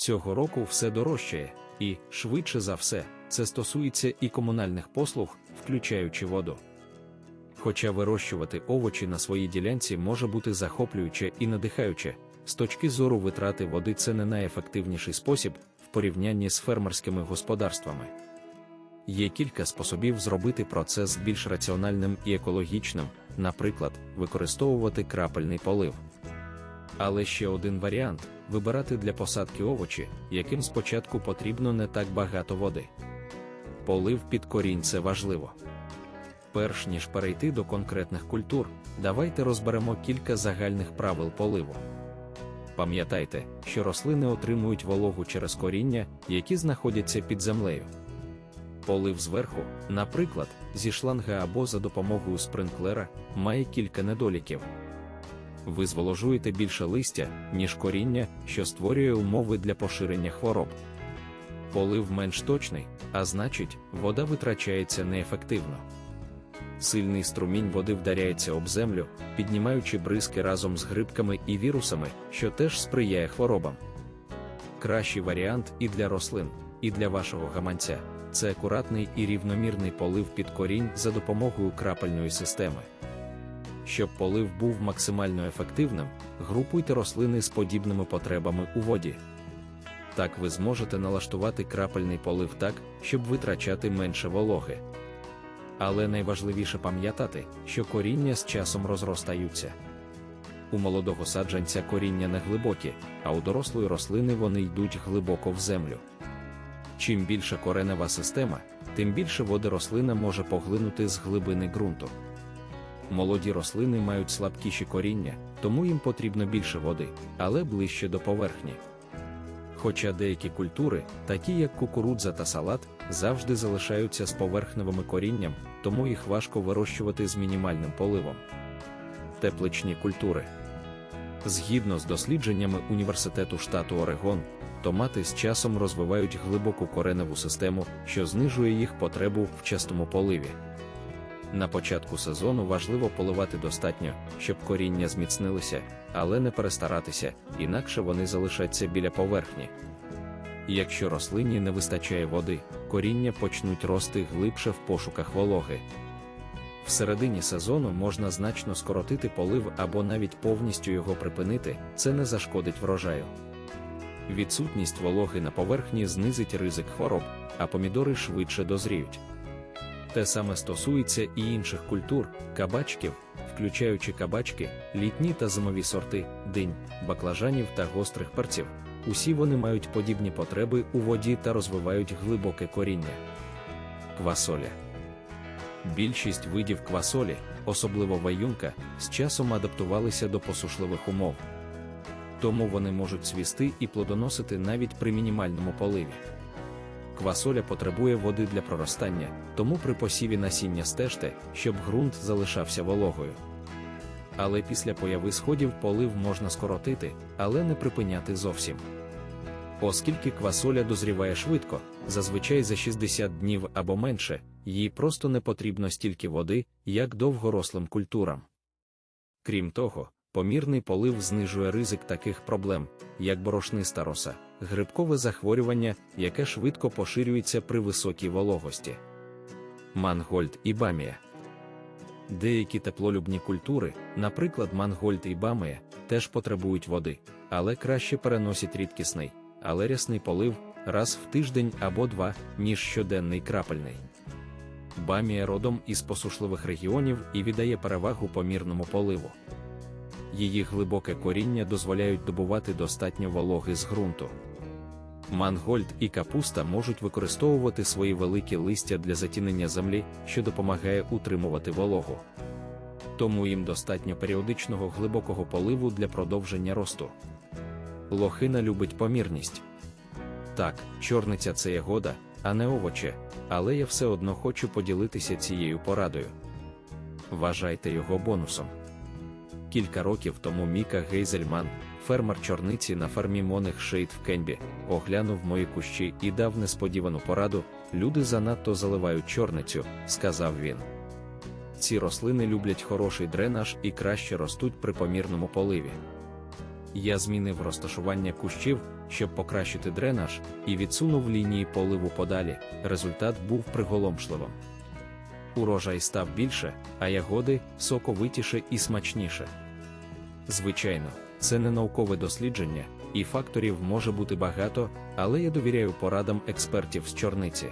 Цього року все дорожчає, і, швидше за все, це стосується і комунальних послуг, включаючи воду. Хоча вирощувати овочі на своїй ділянці може бути захоплююче і надихаюче, з точки зору витрати води це не найефективніший спосіб в порівнянні з фермерськими господарствами. Є кілька способів зробити процес більш раціональним і екологічним, наприклад, використовувати крапельний полив. Але ще один варіант вибирати для посадки овочі, яким спочатку потрібно не так багато води. Полив під корінь це важливо. Перш ніж перейти до конкретних культур, давайте розберемо кілька загальних правил поливу. Пам'ятайте, що рослини отримують вологу через коріння, які знаходяться під землею. Полив зверху, наприклад, зі шланга або за допомогою спринклера, має кілька недоліків. Ви зволожуєте більше листя, ніж коріння, що створює умови для поширення хвороб. Полив менш точний, а значить, вода витрачається неефективно. Сильний струмінь води вдаряється об землю, піднімаючи бризки разом з грибками і вірусами, що теж сприяє хворобам. Кращий варіант і для рослин, і для вашого гаманця це акуратний і рівномірний полив під корінь за допомогою крапельної системи. Щоб полив був максимально ефективним, групуйте рослини з подібними потребами у воді. Так ви зможете налаштувати крапельний полив так, щоб витрачати менше вологи. Але найважливіше пам'ятати, що коріння з часом розростаються. У молодого саджанця коріння не глибокі, а у дорослої рослини вони йдуть глибоко в землю. Чим більша коренева система, тим більше води рослина може поглинути з глибини ґрунту. Молоді рослини мають слабкіші коріння, тому їм потрібно більше води, але ближче до поверхні. Хоча деякі культури, такі як кукурудза та салат, завжди залишаються з поверхневим корінням, тому їх важко вирощувати з мінімальним поливом. Тепличні культури. Згідно з дослідженнями Університету штату Орегон, томати з часом розвивають глибоку кореневу систему, що знижує їх потребу в частому поливі. На початку сезону важливо поливати достатньо, щоб коріння зміцнилися, але не перестаратися, інакше вони залишаться біля поверхні. Якщо рослині не вистачає води, коріння почнуть рости глибше в пошуках вологи. В середині сезону можна значно скоротити полив або навіть повністю його припинити, це не зашкодить врожаю. Відсутність вологи на поверхні знизить ризик хвороб, а помідори швидше дозріють. Те саме стосується і інших культур, кабачків, включаючи кабачки, літні та зимові сорти, динь, баклажанів та гострих перців. Усі вони мають подібні потреби у воді та розвивають глибоке коріння. Квасоля. Більшість видів квасолі, особливо ваюнка, з часом адаптувалися до посушливих умов. Тому вони можуть цвісти і плодоносити навіть при мінімальному поливі. Квасоля потребує води для проростання, тому при посіві насіння стежте, щоб ґрунт залишався вологою. Але після появи сходів полив можна скоротити, але не припиняти зовсім. Оскільки квасоля дозріває швидко, зазвичай за 60 днів або менше, їй просто не потрібно стільки води, як довгорослим культурам. Крім того, помірний полив знижує ризик таких проблем, як борошниста роса, грибкове захворювання, яке швидко поширюється при високій вологості. Мангольд і бамія. Деякі теплолюбні культури, наприклад, мангольд і бамія, теж потребують води, але краще переносять рідкісний, але рясний полив раз в тиждень або два, ніж щоденний крапельний. Бамія родом із посушливих регіонів і віддає перевагу помірному поливу. Її глибоке коріння дозволяють добувати достатньо вологи з ґрунту. Мангольд і капуста можуть використовувати свої великі листя для затінення землі, що допомагає утримувати вологу. Тому їм достатньо періодичного глибокого поливу для продовження росту. Лохина любить помірність. Так, чорниця це ягода, а не овоче, але я все одно хочу поділитися цією порадою. Вважайте його бонусом. Кілька років тому Міка Гейзельман, фермер чорниці на фермі Моних Шейд в Кенбі, оглянув мої кущі і дав несподівану пораду: люди занадто заливають чорницю, сказав він. Ці рослини люблять хороший дренаж і краще ростуть при помірному поливі. Я змінив розташування кущів, щоб покращити дренаж, і відсунув лінії поливу подалі. Результат був приголомшливим. Урожай став більше, а ягоди соковитіше і смачніше. Звичайно, це не наукове дослідження, і факторів може бути багато, але я довіряю порадам експертів з чорниці.